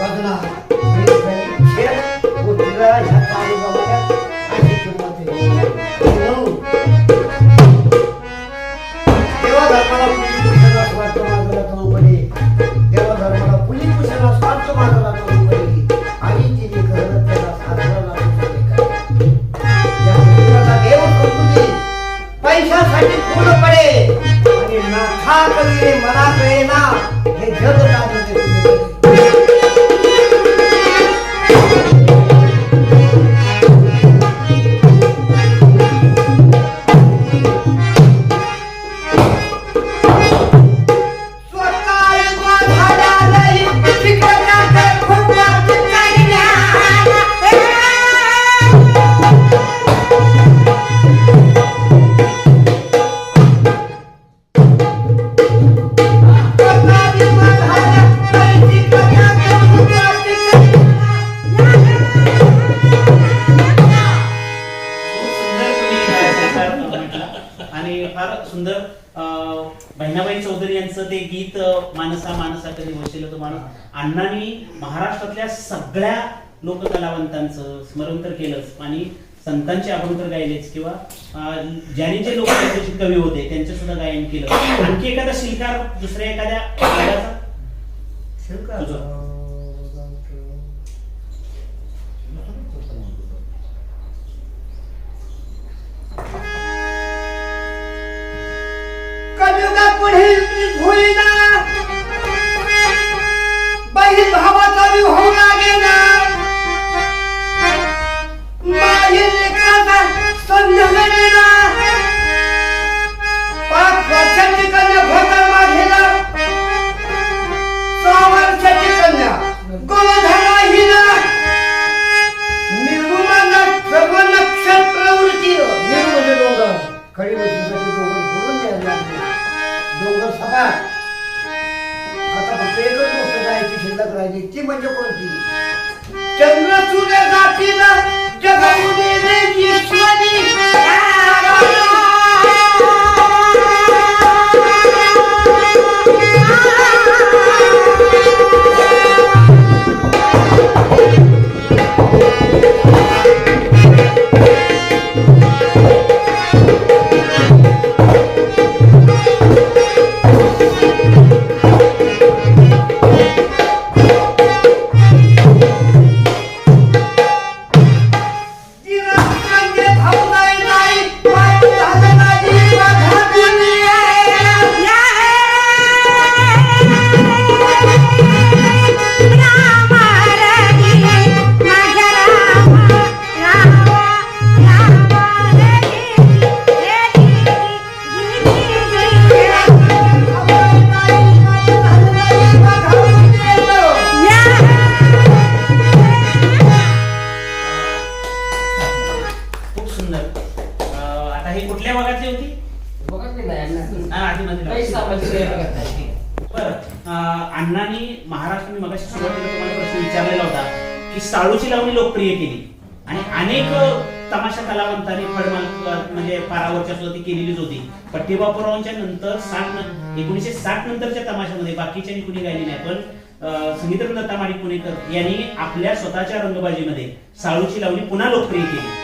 वजना खा मना ना हे जग जाणते सगळ्या लोककलावंतांचं स्मरण तर केलंच. आणि संतांचे आपण तर गायलेच किंवा ज्याने जे लोक कवी होते त्यांचे सुद्धा गायन केलं. आणखी एखादा शिल्कार दुसऱ्या एखाद्या रागाचा? भावाचा विवाह हो लागेना. जगू दे तमाशा कलावंतांनी फडमाल म्हणजे पारावरच्या सुद्धा ती केलेलीच होती. पट्टीबापूरावांच्या नंतर साठ एकोणीसशे साठ नंतरच्या तमाशामध्ये बाकीच्यांनी कुणी गायली नाही पण संगीतरत्न दत्ता माडिक पुणेकर यांनी आपल्या स्वतःच्या रंगबाजीमध्ये साळूची लावणी पुन्हा लोकप्रिय केली.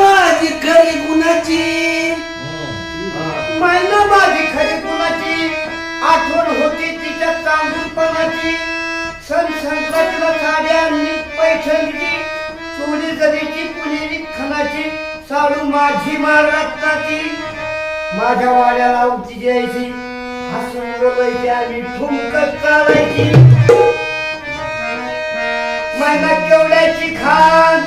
माझी खरी गुणाची मैना माझी खरी गुणाची आठवण होती तिच्या तांदूळपणाची सण संक्रांतीला साड्या पैठणची. चोरी कधीची पुणेरी खणाची साडू माझी माळ रत्नाची माझ्या वाड्याला उची द्यायची हसून बोलायची आणि ठुमक चालायची. मैना केवड्याची खान.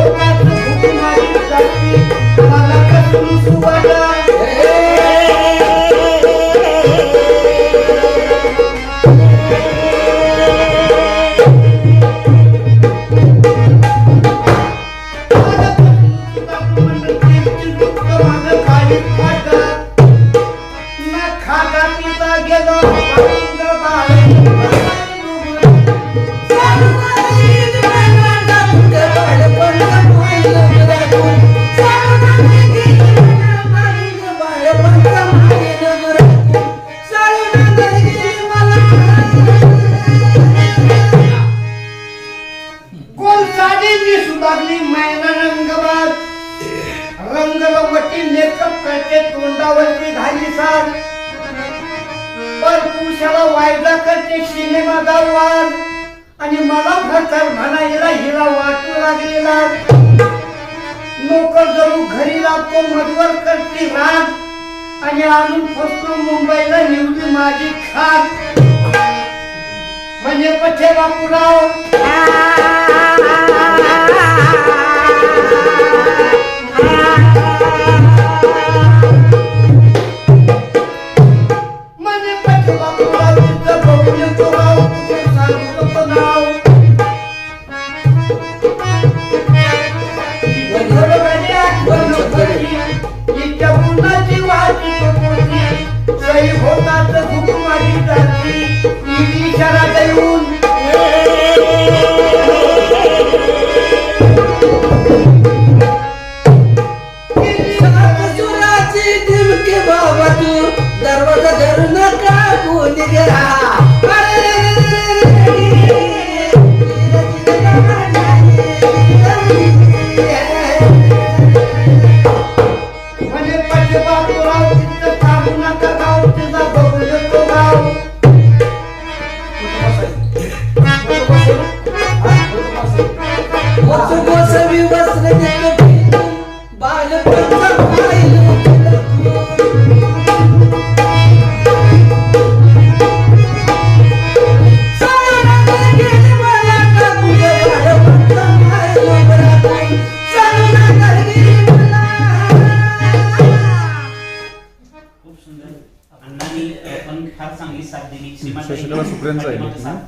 रंगवटी तोंडावरती घाली सार पण पुरुषाला वायदा करते सिनेमा वाद आणि मला भरतर म्हणायला हिला वाटू लागलेला नोकर जरू घरी लागतो मधवर करते राग आणि आणून फसतो मुंबईला निवडी माझी खात म्हणजे पठे बापूराव de guardião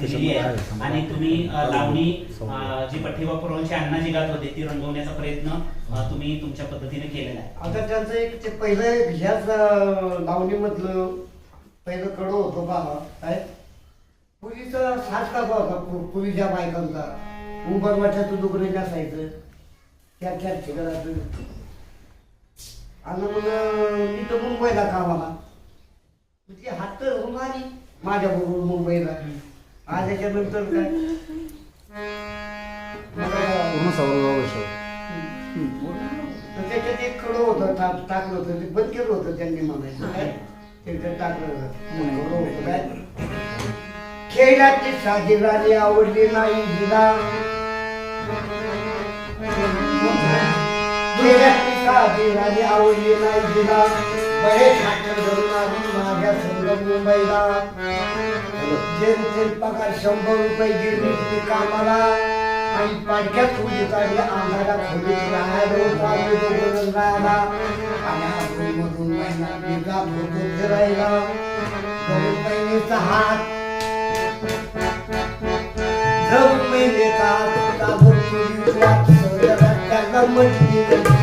दिलेली आहे. आणि तुम्ही लावणी अ, जी पठ्ठेबापुरावांची अण्णा जी गात होते ती रंगवण्याचा प्रयत्न तुम्ही तुमच्या पद्धतीने केलेला आहे. आता त्यांचं एक ते पहिलं ह्याच लावणीमधलं पहिलं कडो होतो बाबा काय? पूर्वीचा साज कसा होता पूर्वीच्या बायकांचा. उबर वाट्यातून दुकडे नसायचं त्या त्या ठिकाणाचं आणि मग मी तर मुंबईला कामाला. मग ती हात धरून आली. माझ्या बरोबर मुंबईला आल्याच्यानंतर काय? तर त्याच्यात एक कडं होतं टा- टाकलं होतं ते बंद केलं होतं त्यांनी म्हणायचं काय? त्याच्यात टाकलं होतं. काय? खेळाची साजीराणी आवडली नाही हिला. खेळाची साजीराणी आवडली नाही हिला. बरेच हात धरून आली संग मुंबईला जेम तेम पगार शंभर रुपये गिरली ती कामाला. आणि पाडक्यात खोली काढली आम्हाला खोलीत राहायला होतं आम्ही दोघं राहायला. आणि आपण मधून महिना जात होतो फिरायला. दोन महिन्याचा हात. दोन महिन्याचा हात वाट सोडला त्याला म्हटली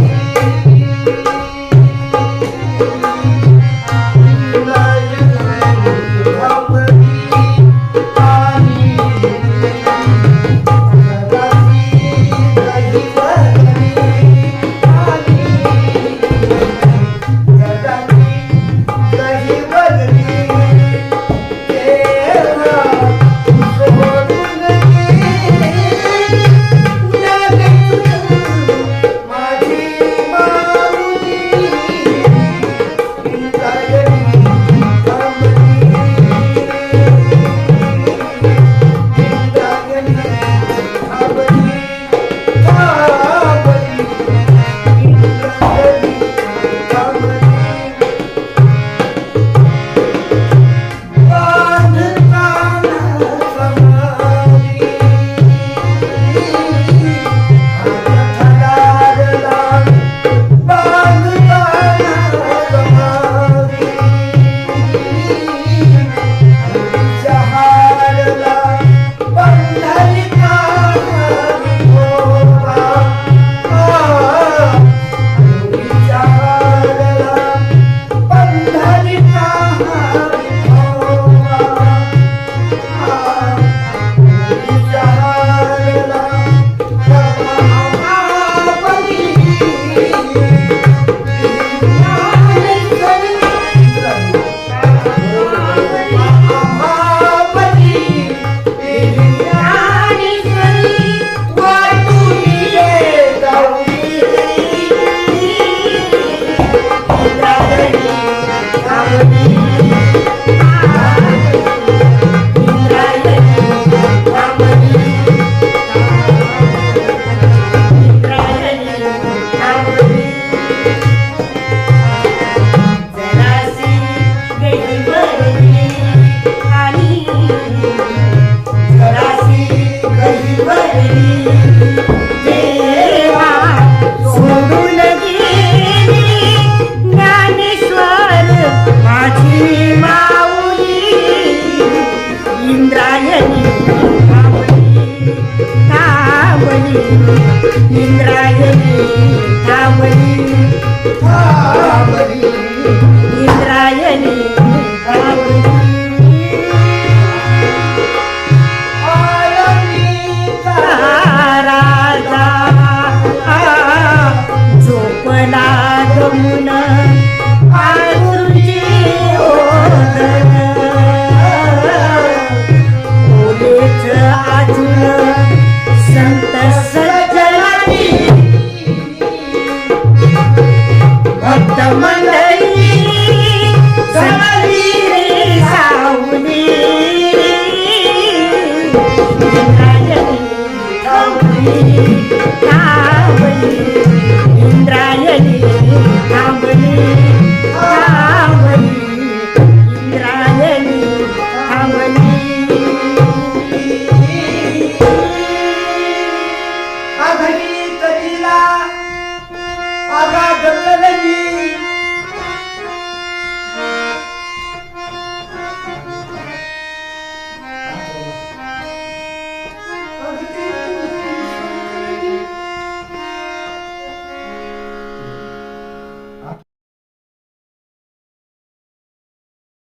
इंद्रायणी थांबली थांबली. इंद्रायणी